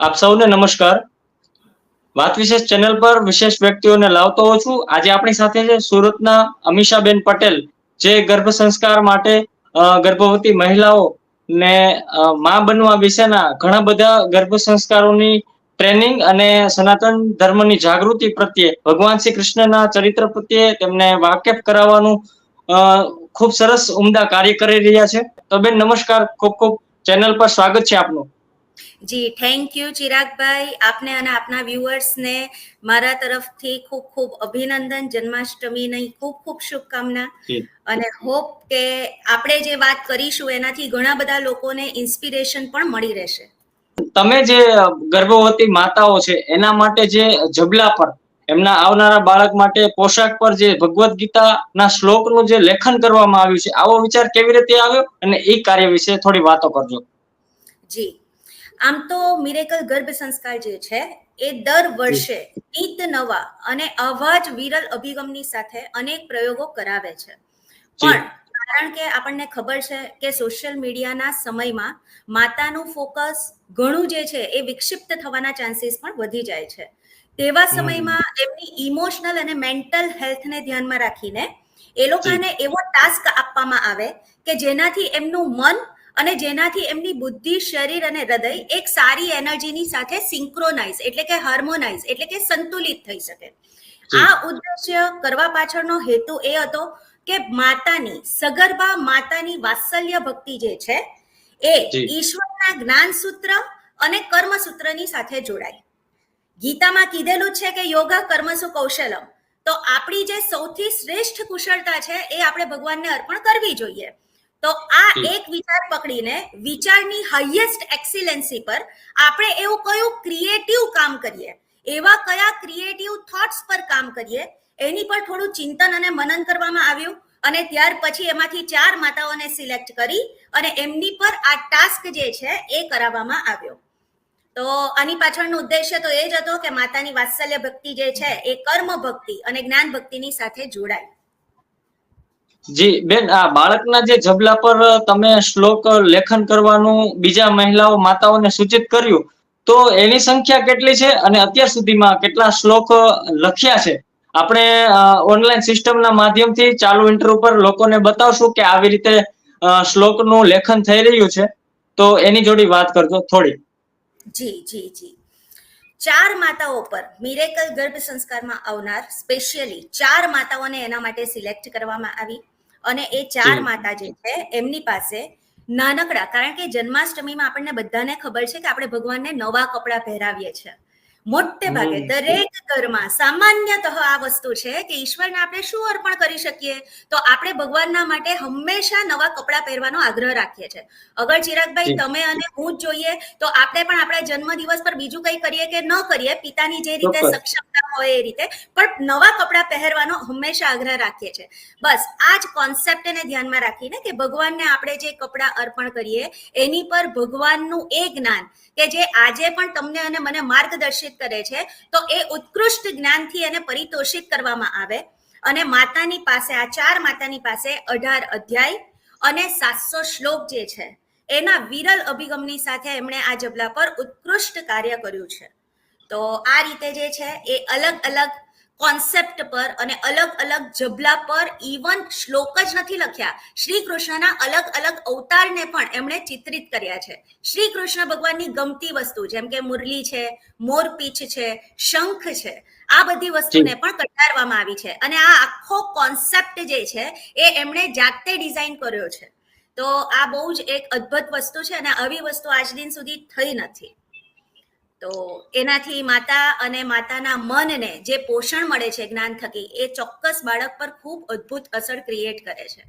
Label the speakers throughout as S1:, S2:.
S1: આપ સૌને નમસ્કાર. વાત વિશેષ ચેનલ પર વિશેષ વ્યક્તિઓને લાવતો હોઉં છું. આજે આપણી સાથે છે સુરતના અમીષાબેન પટેલ, જે ગર્ભ સંસ્કાર માટે ગર્ભવતી મહિલાઓ ને મા બનવા વિશેના ઘણા બધા ગર્ભ સંસ્કારોની ટ્રેનિંગ અને સનાતન ધર્મની જાગૃતિ પ્રત્યે ભગવાન શ્રી કૃષ્ણના ચરિત્ર પ્રત્યે તેમને વાકેફ કરાવવાનું ખૂબ સરસ ઉમદા કાર્ય કરી રહ્યા છે. તો બેન, નમસ્કાર. ખૂબ ખૂબ ચેનલ પર સ્વાગત છે આપનું.
S2: જી થેન્ક યુ ચિરાગભાઈ. આપને અને આપના વ્યુઅર્સને મારા તરફથી ખૂબ ખૂબ અભિનંદન જન્માષ્ટમીની ખૂબ ખૂબ શુભકામના. અને હોપ કે આપણે જે વાત કરીશું એનાથી ઘણા બધા લોકોને ઇન્સ્પિરેશન પણ મળી રહેશે.
S1: તમે જે ગર્ભવતી માતાઓ છે એના માટે જે જબલા પર એમના આવનારા બાળક માટે પોશાક પર જે ભગવદ્ ગીતાના શ્લોકનું જે લેખન કરવામાં આવ્યું છે આવો વિચાર કેવી રીતે આવ્યો? અને એ કાર્ય વિશે થોડી વાતો કરજો.
S2: જી. આમ તો મિરેકલ ગર્ભ સંસ્કાર જે છે એ દર વર્ષે નિત નવા અને આવા જ વિરલ અભિગમની સાથે અનેક પ્રયોગો કરાવે છે. પણ કારણ કે આપણને ખબર છે કે સોશિયલ મીડિયાના સમયમાં માતાનું ફોકસ ઘણું જે છે એ વિક્ષિપ્ત થવાના ચાન્સીસ પણ વધી જાય છે. તેવા સમયમાં એમની ઇમોશનલ અને મેન્ટલ હેલ્થને ધ્યાનમાં રાખીને એ લોકોને એવો ટાસ્ક આપવામાં આવે કે જેનાથી એમનું મન અને જેનાથી એમની બુદ્ધિ શરીર અને હૃદય એક સારી એનર્જીની સાથે સિંક્રોનાઇઝ એટલે કે હાર્મોનાઇઝ એટલે કે સંતુલિત થઈ શકે. આ ઉદ્દેશ્ય કરવા પાછળનો હેતુ એ હતો કે માતાની સગર્ભા માતાની વાત્સલ્ય ભક્તિ જે છે એ ઈશ્વરના જ્ઞાન સૂત્ર અને કર્મ સૂત્રની સાથે જોડાય. ગીતામાં કીધેલું છે કે યોગા કર્મસુ કૌશલમ. તો આપણી જે સૌથી શ્રેષ્ઠ કુશળતા છે એ આપણે ભગવાનને અર્પણ કરવી જોઈએ. તો આ એક વિચાર પકડીને વિચારની હાઈએસ્ટ એક્સિલન્સી પર આપણે એવું કયું ક્રિએટિવ કામ કરીએ? એવા કયા ક્રિએટિવ થોટ્સ પર કામ કરીએ? એની પર થોડું ચિંતન અને મનન કરવામાં આવ્યું અને ત્યાર પછી એમાંથી ચાર માતાઓને સિલેક્ટ કરી અને એમની પર આ ટાસ્ક જે છે એ કરાવવામાં આવ્યો. તો આની પાછળનો ઉદ્દેશ્ય તો એ જ હતો કે માતાની વાત્સલ્ય ભક્તિ જે છે એ કર્મ ભક્તિ અને જ્ઞાન ભક્તિની સાથે જોડાય.
S1: જી, બેન, આ બાળકના જે જબલા પર તમે શ્લોક લેખન કરવાનું બીજા મહિલાઓ માતાઓને સૂચિત કર્યું, તો એની સંખ્યા કેટલી છે અને અત્યાર સુધીમાં કેટલા શ્લોક લખ્યા છે? આપણે ઓનલાઈન સિસ્ટમના માધ્યમથી ચાલુ ઇન્ટર પર લોકોને બતાવશું કે આવી રીતે શ્લોકનું લેખન થઈ રહ્યું છે. તો એની જોડી વાત કરજો થોડી.
S2: જી જી જી. ચાર માતાઓ પર મિરેકલ ગર્ભ સંસ્કારમાં આવનાર સ્પેશિયલી ચાર માતાઓને એના માટે સિલેક્ટ કરવામાં આવી અને એ ચાર માતા જે છે એમની પાસે નાનકડા કારણ કે જન્માષ્ટમીમાં આપણને બધાને ખબર છે કે આપણે ભગવાનને નવા કપડાં પહેરાવીએ છીએ. મોટે ભાગે દરેક ઘરમાં સામાન્યતઃ આ વસ્તુ છે કે ઈશ્વરને આપણે શું અર્પણ કરી શકીએ. તો આપણે ભગવાનના માટે હંમેશા નવા કપડાં પહેરવાનો આગ્રહ રાખીએ છીએ. અગર ચિરાગભાઈ તમે અને હું જ જોઈએ તો આપણે પણ આપણા જન્મદિવસ પર બીજું કંઈ કરીએ કે ન કરીએ પિતાની જે રીતે
S1: ચોક્કસ.
S2: હોય એ રીતે. પણ નવા કપડાં પહેરવાનો હંમેશા આગ્રહ રાખીએ છીએ. બસ, આ જ કોન્સેપ્ટને ધ્યાનમાં રાખીને કે ભગવાનને આપણે જે કપડાં અર્પણ કરીએ, એની પર ભગવાનનું એ જ્ઞાન કે જે આજે પણ તમને અને મને માર્ગદર્શિત કરે છે, તો એ ઉત્કૃષ્ટ જ્ઞાનથી એને પરિતોષિત કરવામાં આવે. અને માતાની પાસે, આ ચાર માતાની પાસે અઢાર અધ્યાય અને સાતસો શ્લોક જે છે, એના વિરલ અભિગમની સાથે એમણે આ જબલા પર ઉત્કૃષ્ટ કાર્ય કર્યું છે. તો આ રીતે જે છે એ અલગ અલગ કોન્સેપ્ટ પર અને અલગ અલગ જબલા પર ઇવન શ્લોક જ નથી લખ્યા. શ્રી કૃષ્ણના અલગ અલગ અવતારને પણ એમણે ચિત્રિત કર્યા છે. શ્રી કૃષ્ણ ભગવાનની ગમતી વસ્તુ જેમ કે મુરલી છે મોરપીંછ છે શંખ છે આ બધી વસ્તુને પણ કંટાળવામાં આવી છે. અને આ આખો કોન્સેપ્ટ જે છે એ એમણે જાતે ડિઝાઇન કર્યો છે. તો આ બહુ જ એક અદ્ભુત વસ્તુ છે અને આવી વસ્તુ આજ દિન સુધી થઈ નથી. તો એનાથી માતા અને માતાના મનને જે પોષણ મળે છે જ્ઞાન થકી, એ ચોક્કસ બાળક પર ખૂબ અદ્ભુત અસર ક્રિએટ કરે છે.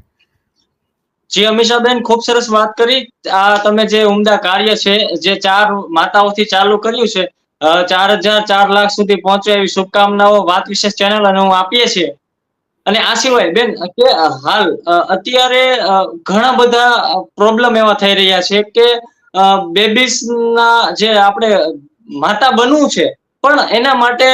S1: જી, અમીષાબેન, ખૂબ સરસ વાત કરી. આ તમે જે ઉમદા કાર્ય છે, જે ચાર માતાઓથી ચાલુ કર્યું છે ચાર હજાર ચાર લાખ સુધી પહોંચે એવી શુભકામનાઓ વાત વિશેષ ચેનલ અને હું આપીએ છીએ. અને આ સિવાય, બેન, કે હાલ અત્યારે ઘણા બધા પ્રોબ્લેમ એવા થઈ રહ્યા છે કે બેબીસ ના જે આપણે માતા બનવું છે, પણ એના માટે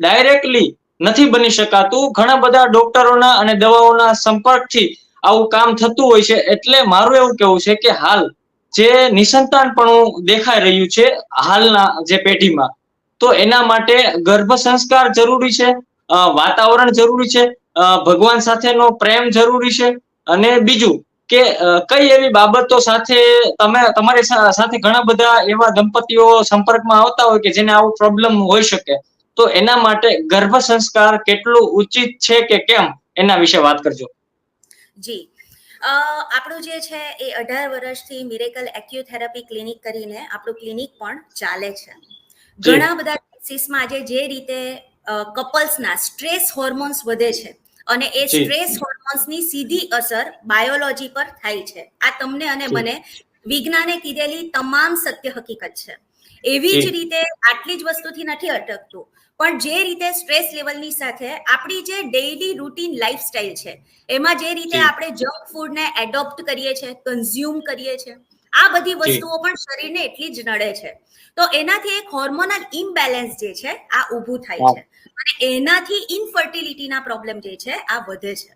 S1: ડાયરેક્ટલી નથી બની શકાતું. ઘણા બધા ડોક્ટરોના અને દવાઓના સંપર્કથી આવું કામ થતું હોય છે, એટલે મારું એવું કેવું છે કે હાલ જે નિસંતાનપણું દેખાઈ રહ્યું છે, હાલના જે પેઢીમાં, તો એના માટે ગર્ભ સંસ્કાર જરૂરી છે વાતાવરણ જરૂરી છે ભગવાન સાથેનો પ્રેમ જરૂરી છે, અને બીજું કે કઈ એવી બાબતો સાથે તમે તમારી સાથે ઘણા બધા એવા દંપતીઓ સંપર્કમાં આવતા હોય કે જેને આવું પ્રોબ્લેમ હોઈ શકે? તો એના માટે ગર્ભ સંસ્કાર કેટલું ઉચિત છે કે કેમ? એના વિશે વાત કરજો.
S2: જી. આપણું જે છે એ અઢાર વર્ષથી મિરેકલ એક્યુથેરાપી ક્લિનિક કરીને આપણું ક્લિનિક પણ ચાલે છે. ઘણા બધા કેસીસમાં આજે જે રીતે કપલ્સના સ્ટ્રેસ હોર્મોન્સ વધે છે અને એ સ્ટ્રેસ હોર્મોન્સની સીધી અસર બાયોલોજી પર થાય છે. આ તમને અને. મને વિજ્ઞાને કીધેલી તમામ સત્ય હકીકત છે. એવી જ રીતે આટલી જ વસ્તુથી નથી અટકતું. પણ જે રીતે સ્ટ્રેસ લેવલની સાથે આપણી જે ડેઈલી રૂટીન લાઈફસ્ટાઈલ છે એમાં જે રીતે આપણે જંક ફૂડને એડોપ્ટ કરીએ છીએ કન્ઝ્યુમ કરીએ છીએ આ બધી વસ્તુઓ પણ શરીરને એટલી જ નડે છે. તો એનાથી એક હોર્મોનલ ઇમ્બેલેન્સ જે છે આ ઊભું થાય છે. અને એનાથી ઇનફર્ટિલિટીના પ્રોબ્લેમ જે છે આ વધે છે.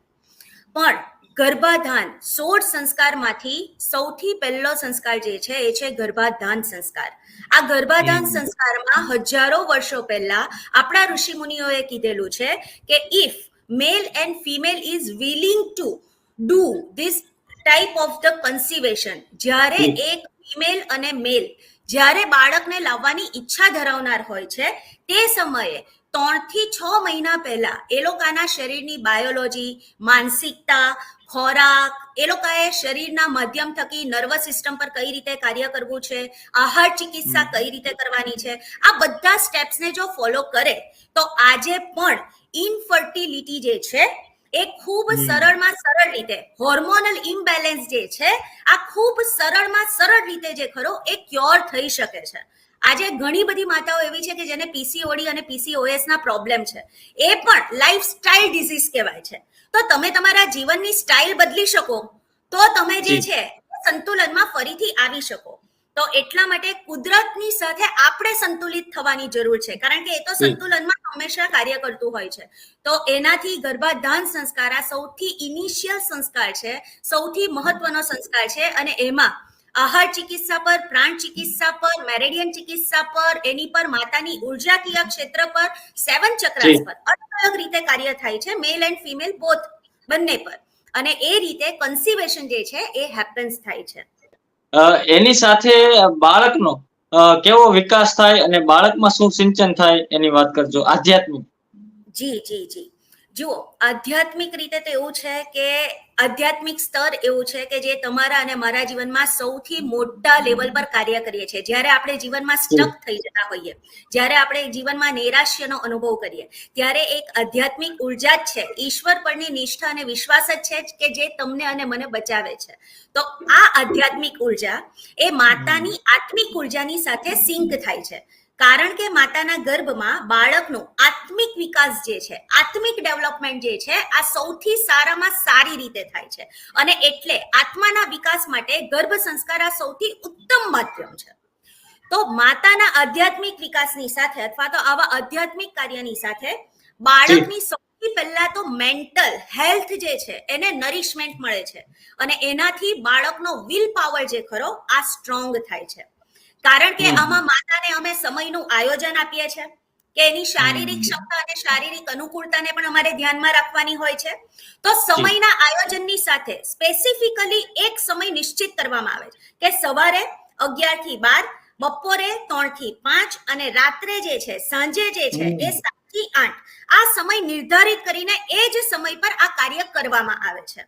S2: પણ ગર્ભાધાન સોળ સંસ્કારમાંથી સૌથી પહેલો સંસ્કાર જે છે એ છે ગર્ભાધાન સંસ્કાર. આ ગર્ભાધાન સંસ્કારમાં હજારો વર્ષો પહેલા આપણા ઋષિ મુનિઓએ કીધેલું છે કે if male and female is willing to do this type of the conception જ્યારે એક ફિમેલ અને મેલ જ્યારે બાળકને લાવવાની ઈચ્છા ધરાવનાર હોય છે તે સમયે ત્રણથી છ મહિના પહેલા એ લોકોના શરીરની બાયોલોજી માનસિકતા ખોરાક એ લોકોએ શરીરના માધ્યમ થકી નર્વસ સિસ્ટમ પર કઈ રીતે કાર્ય કરવું છે આહાર ચિકિત્સા કઈ રીતે કરવાની છે આ બધા સ્ટેપ્સને જો ફોલો કરે તો આજે પણ ઇનફર્ટિલિટી જે છે એ ખૂબ સરળમાં સરળ રીતે હોર્મોનલ ઇમ્બેલેન્સ જે છે આ ખૂબ સરળમાં સરળ રીતે જે ખરો એ ક્યોર થઈ શકે છે. આજે ઘણી બધી માતાઓ એવી છે કે જેને પીસીઓડી અને પીસીઓએસ ના પ્રોબ્લેમ છે. એ પણ લાઈફસ્ટાઈલ ડિઝીઝ કહેવાય છે. તો તમે તમારા જીવનની સ્ટાઇલ બદલી શકો. તો તમે જે
S1: જી.
S2: છે સંતુલનમાં ફરીથી આવી શકો. તો એટલા માટે કુદરતની સાથે આપણે સંતુલિત થવાની જરૂર છે. કારણ કે એ તો સંતુલનમાં હંમેશા કાર્ય કરતું હોય છે. તો એનાથી ગર્ભાધાન સંસ્કાર આ સૌથી ઇનિશિયલ સંસ્કાર છે સૌથી મહત્વનો સંસ્કાર છે અને એમાં આહાર ચિકિત્સા પર પ્રાણ ચિકિત્સા પર મેરેડિયન ચિકિત્સા પર એની પર માતાની ઉર્જાકીય ક્ષેત્ર પર સેવન ચક્રાસ પર અલગ અલગ રીતે કાર્ય થાય છે મેલ એન્ડ ફિમેલ બોથ બંને પર. અને એ રીતે કન્સિવેશન જે છે એ હેપન્સ થાય છે.
S1: એની સાથે બાળકનો કેવો વિકાસ થાય અને બાળકમાં શું સિંચન થાય એની વાત કરજો, આધ્યાત્મિક.
S2: જી જી જી. જુઓ આધ્યાત્મિક રીતે તો એવું છે કે આધ્યાત્મિક સ્તર એવું છે કે જે તમારા અને મારા જીવનમાં સૌથી મોટા લેવલ પર કાર્ય કરીએ છીએ. જ્યારે આપણે જીવનમાં સ્ટક થઈ જતા હોઈએ જ્યારે આપણે જીવનમાં નૈરાશ્યનો અનુભવ કરીએ ત્યારે એક આધ્યાત્મિક ઊર્જા જ છે. ઈશ્વર પરની નિષ્ઠા અને વિશ્વાસ જ છે જ કે જે તમને અને મને બચાવે છે. તો આ આધ્યાત્મિક ઊર્જા એ માતાની આત્મિક ઉર્જાની સાથે સિંક થાય છે. કારણ કે માતાના ગર્ભમાં બાળકનો આત્મિક વિકાસ જે છે આત્મિક ડેવલપમેન્ટ જે છે આ સૌથી સારામાં સારી રીતે થાય છે. અને એટલે આત્માના વિકાસ માટે ગર્ભ સંસ્કાર આ સૌથી ઉત્તમ માધ્યમ છે. તો માતાના આધ્યાત્મિક વિકાસની સાથે અથવા તો આવા આધ્યાત્મિક કાર્યની સાથે બાળકની સૌથી પહેલા તો મેન્ટલ હેલ્થ જે છે એને નરિશમેન્ટ મળે છે. અને એનાથી બાળકનો વિલ પાવર જે ખરો આ સ્ટ્રોંગ થાય છે. કારણ કે આમાં માતાને અમે સમયનું આયોજન આપીએ છીએ કે એની શારીરિક ક્ષમતા અને શારીરિક અનુકૂળતાને પણ અમારે ધ્યાનમાં રાખવાની હોય છે. તો સમયના આયોજનની સાથે સ્પેસિફિકલી એક સમય નિશ્ચિત કરવામાં આવે છે કે સવારે અગિયારથી બાર બપોરે ત્રણથી પાંચ અને રાત્રે જે છે સાંજે જે છે એ સાતથી આઠ. આ સમય નિર્ધારિત કરીને એ જ સમય પર આ કાર્ય કરવામાં આવે છે.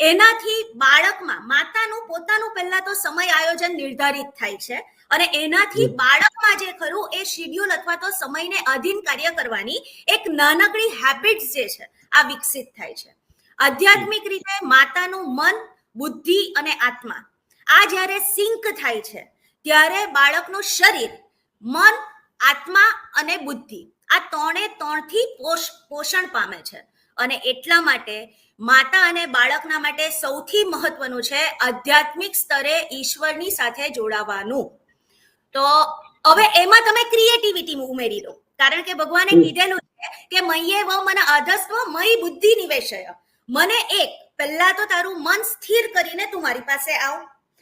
S2: એનાથી બાળકમાં માતાનું પોતાનું પહેલા તો સમય આયોજન નિર્ધારિત થાય છે. અને એનાથી બાળકમાં જે ખરું એ શિડ્યુલ અથવા તો સમયને અધીન કાર્ય કરવાની એક નાનકડી હેબિટ્સ જે છે આ વિકસિત થાય છે. આધ્યાત્મિક રીતે માતાનું મન બુદ્ધિ અને આત્મા આ જ્યારે સિંક થાય છે ત્યારે બાળકનું શરીર મન આત્મા અને બુદ્ધિ આ ત્રણે ત્રણથી પોષ પોષણ પામે છે. અને એટલા માટે માતા અને બાળકના માટે સૌથી મહત્વનું છે આધ્યાત્મિક સ્તરે ઈશ્વરની સાથે જોડાવાનું. તો હવે એમાં તમે ક્રિએટિવિટી ઉમેરી દો. કારણ કે ભગવાને કીધેલું છે કે મયે વ મને અધસ્વ મય બુદ્ધિ નિવેશય. મને એક પહેલા તો તારું મન સ્થિર કરીને તું મારી પાસે આવ.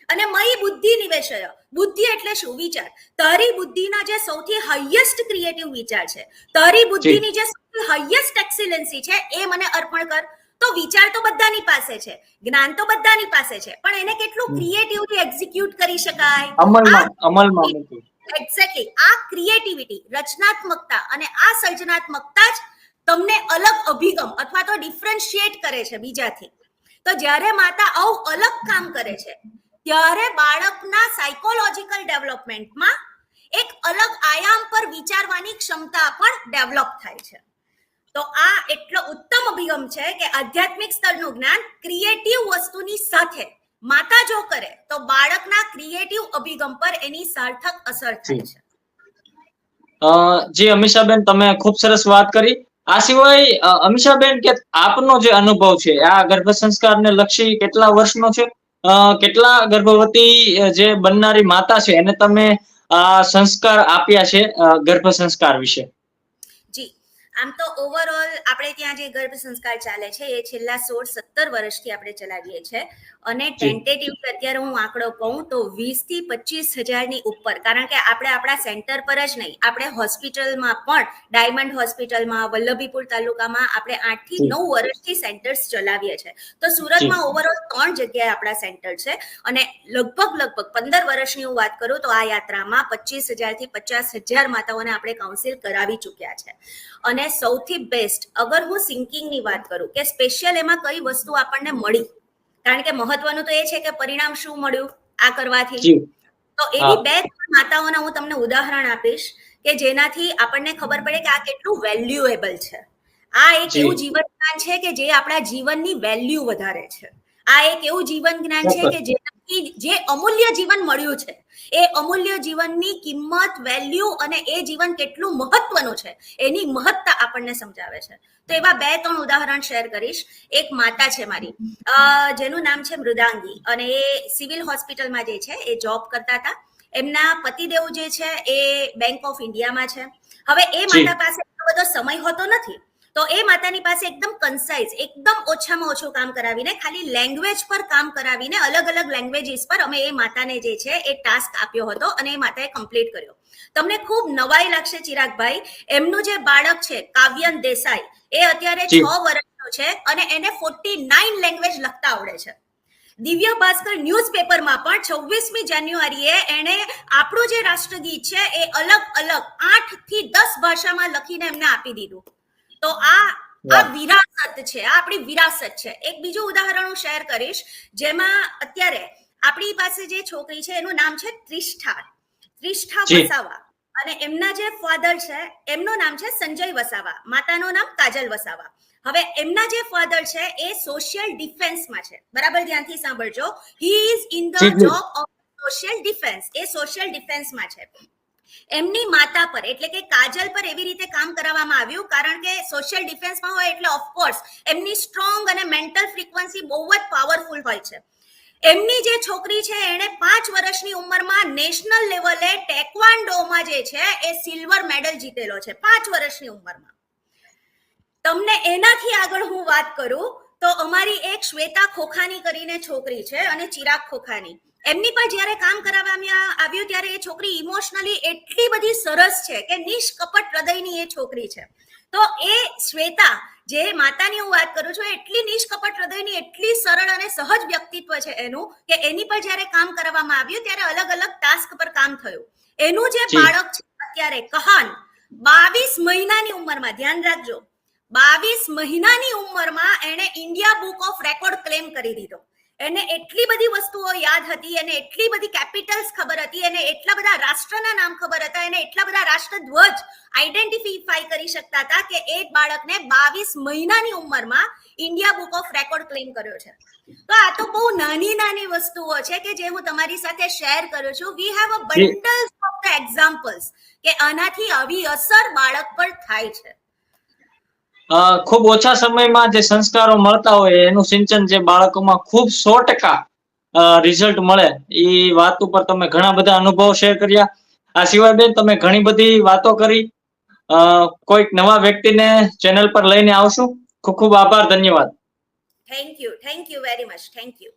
S2: અને મય બુદ્ધિ નિવેશય. બુદ્ધિ એટલે શું? વિચાર. તારી બુદ્ધિના જે સૌથી હાઈએસ્ટ ક્રિએટિવ વિચાર છે. તારી બુદ્ધિની જે સૌથી હાઈએસ્ટ એક્સિલન્સી છે એ મને અર્પણ કર. તો વિચાર તો બધાની પાસે છે જ્ઞાન તો બધાની પાસે છે પણ એને કેટલું ક્રિએટિવલી એક્ઝિક્યુટ કરી શકાય?
S1: અમલમાં અમલમાં
S2: એક્ઝેક્ટલી આ ક્રિએટિવિટી રચનાત્મકતા અને આ સર્જનાત્મકતા જ તમને અલગ અભિગમ અથવા તો ડિફરન્શિએટ કરે છે બીજાથી. તો જ્યારે માતા આવું અલગ કામ કરે છે ત્યારે બાળકના સાયકોલોજીકલ ડેવલપમેન્ટમાં એક અલગ આયામ પર વિચારવાની ક્ષમતા પણ ડેવલપ થાય છે. તો આ એટલો ઉત્તમ અભિગમ છે કે આધ્યાત્મિક સ્તરનું જ્ઞાન ક્રિએટિવ વસ્તુની સાથે માતા જો કરે તો બાળકના ક્રિએટિવ અભિગમ પર એની સાર્થક અસર થાય છે.
S1: જી અમીષાબેન તમે ખૂબ સરસ વાત કરી. આ સિવાય અમિષાબેન કે આપનો જે અનુભવ છે આ ગર્ભ સંસ્કારને લક્ષી કેટલા વર્ષનો છે? કેટલા ગર્ભવતી જે બનનારી માતા છે એને તમે આ સંસ્કાર આપ્યા છે ગર્ભ સંસ્કાર વિશે?
S2: આમ તો ઓવરઓલ આપણે ત્યાં જે ગર્ભ સંસ્કાર ચાલે છે, એ છેલ્લા સોળ સત્તર વર્ષથી આપણે ચલાવીએ છીએ. અને ટેન્ટેટિવ અત્યારે હું આંકડો કહું તો વીસથી પચીસ હજારની ઉપર કારણ કે આપણે આપણા સેન્ટર પર જ નહીં આપણે હોસ્પિટલમાં પણ ડાયમંડ હોસ્પિટલમાં વલ્લભીપુર તાલુકામાં આપણે
S1: આઠથી
S2: નવ વર્ષથી સેન્ટર્સ ચલાવીએ છીએ. તો સુરતમાં ઓવરઓલ ત્રણ જગ્યાએ આપણા સેન્ટર છે અને લગભગ લગભગ પંદર વર્ષની હું વાત કરું તો આ યાત્રામાં પચીસ હજારથી પચાસ હજાર માતાઓને આપણે કાઉન્સિલ કરાવી ચૂક્યા છે. અને સૌથી બેસ્ટ અગર હું સિંકિંગની વાત કરું કે સ્પેશિયલ એમાં કઈ વસ્તુ આપણને મળી કારણ કે મહત્વનું તો એ છે કે પરિણામ શું મળ્યું આ કરવાથી. તો એવી બે માતાઓના હું તમને ઉદાહરણ આપીશ કે જેનાથી આપણને ખબર પડે કે આ કેટલું વેલ્યુએબલ છે. આ એક એવું જીવન જ્ઞાન છે કે જે આપણા જીવનની વેલ્યુ વધારે છે. આ એક એવું જીવન જ્ઞાન છે કે જેનાથી જે અમૂલ્ય જીવન મળ્યું છે એ અમૂલ્ય જીવનની કિંમત વેલ્યુ અને એ જીવન કેટલું મહત્વનું છે એની મહત્તા આપણને સમજાવે છે. તો એવા બે ત્રણ ઉદાહરણ શેર કરીશ. એક માતા છે મારી. અ, જેનું નામ છે મૃદાંગી અને એ સિવિલ હોસ્પિટલમાં જે છે એ જોબ કરતા હતા. એમના પતિદેવ જે છે એ બેંક ઓફ ઇન્ડિયામાં છે. હવે એ માતા પાસે એટલો બધો સમય હોતો નથી. તો એ માતાની પાસે એકદમ કન્સાઇઝ એકદમ ઓછામાં ઓછું કામ કરાવીને ખાલી લેંગ્વેજ પર કામ કરાવીને અલગ અલગ લેંગ્વેજીસ પર અમે એ માતાને જે છે એ ટાસ્ક આપ્યો હતો અને એ માતાએ કમ્પ્લીટ કર્યો. તમને ખૂબ નવાઈ લાગશે ચિરાગભાઈ. એમનું જે બાળક છે કાવ્યન દેસાઈ એ અત્યારે છ વર્ષનો છે અને એને ફોર્ટી નાઇન લેંગ્વેજ લખતા આવડે છે. દિવ્ય ભાસ્કર ન્યૂઝપેપરમાં પણ છવ્વીસમી જાન્યુઆરીએ એણે આપણું જે રાષ્ટ્રગીત છે એ અલગ અલગ આઠથી દસ ભાષામાં લખીને એમને આપી દીધું. તો આ આ વિરાસત છે આ આપણી વિરાસત છે. એક બીજું ઉદાહરણ હું શેર કરીશ જેમાં અત્યારે આપણી પાસે જે છોકરી છે એનું નામ છે ત્રિષ્ઠા. ત્રિષ્ઠા વસાવા. અને એમના જે ફાધર છે એમનું નામ છે સંજય વસાવા. માતાનું નામ કાજલ વસાવા. હવે એમના જે ફાધર છે એ સોશિયલ ડિફેન્સમાં છે. બરાબર ધ્યાનથી સાંભળજો. He is in the. Job of social defence A social ડિફેન્સમાં છે. એમની માતા પર, એટલે કે કાજલ પર એવી રીતે કામ કરાવવામાં આવ્યું, કારણ કે સોશિયલ ડિફેન્સમાં હોય એટલે ઓફકોર્સ એમની સ્ટ્રોંગ અને મેન્ટલ ફ્રીક્વન્સી બહુ જ પાવરફુલ હોય છે. એમની જે છોકરી છે એણે પાંચ વર્ષની ઉંમરમાં નેશનલ લેવલે ટેકવાન્ડોમાં જે છે, એ સિલ્વર મેડલ જીતેલો છે, પાંચ વર્ષની ઉંમરમાં. તમને એનાથી આગળ હું વાત કરું તો અમારી એક શ્વેતા ખોખાની કરીને છોકરી છે અને ચિરાગ ખોખાની. એમની પર જ્યારે કામ કરાવવામાં આવ્યું ત્યારે એ છોકરી ઇમોશનલી એટલી બધી સરસ છે કે નિષ્કપટ હૃદયની એ છોકરી છે. તો એ શ્વેતા જે માતાની હું વાત કરું છું એટલી નિષ્કપટ હૃદયની એટલી સરળ અને સહજ વ્યક્તિત્વ છે એનું કે એની પર જ્યારે કામ કરવામાં આવ્યું ત્યારે અલગ અલગ ટાસ્ક પર કામ થયું. એનું જે. બાળક છે અત્યારે કહાન બાવીસ મહિનાની ઉંમરમાં ધ્યાન રાખજો. બાવીસ મહિનાની ઉંમરમાં એણે India book of record claim કરી દીધો. એને એટલી બધી વસ્તુઓ યાદ હતી એને એટલી બધી કેપિટલ્સ ખબર હતી એને એટલા બધા રાષ્ટ્રના નામ ખબર હતા એને એટલા બધા રાષ્ટ્રધ્વજ આઈડેન્ટિફાઈ કરી શકતા હતા કે એ બાળકને બાવીસ મહિનાની ઉંમરમાં India book of record claim કર્યો છે. તો આ તો બહુ નાની નાની વસ્તુઓ છે કે જે હું તમારી સાથે શેર કરું છું. We have a. Bundles of the examples કે આનાથી આવી અસર બાળક પર થાય છે.
S1: ખૂબ ઓછા સમયમાં જે સંસ્કારો મળતા હોય એનું સિંચન જે બાળકોમાં ખૂબ સો ટકા રિઝલ્ટ મળે. એ વાત ઉપર તમે ઘણા બધા અનુભવ શેર કર્યા. આ સિવાય બેન તમે ઘણી બધી વાતો કરી. કોઈક નવા વ્યક્તિને ચેનલ પર લઈને આવશું. ખૂબ ખૂબ આભાર, ધન્યવાદ.
S2: Thank you thank you very much thank you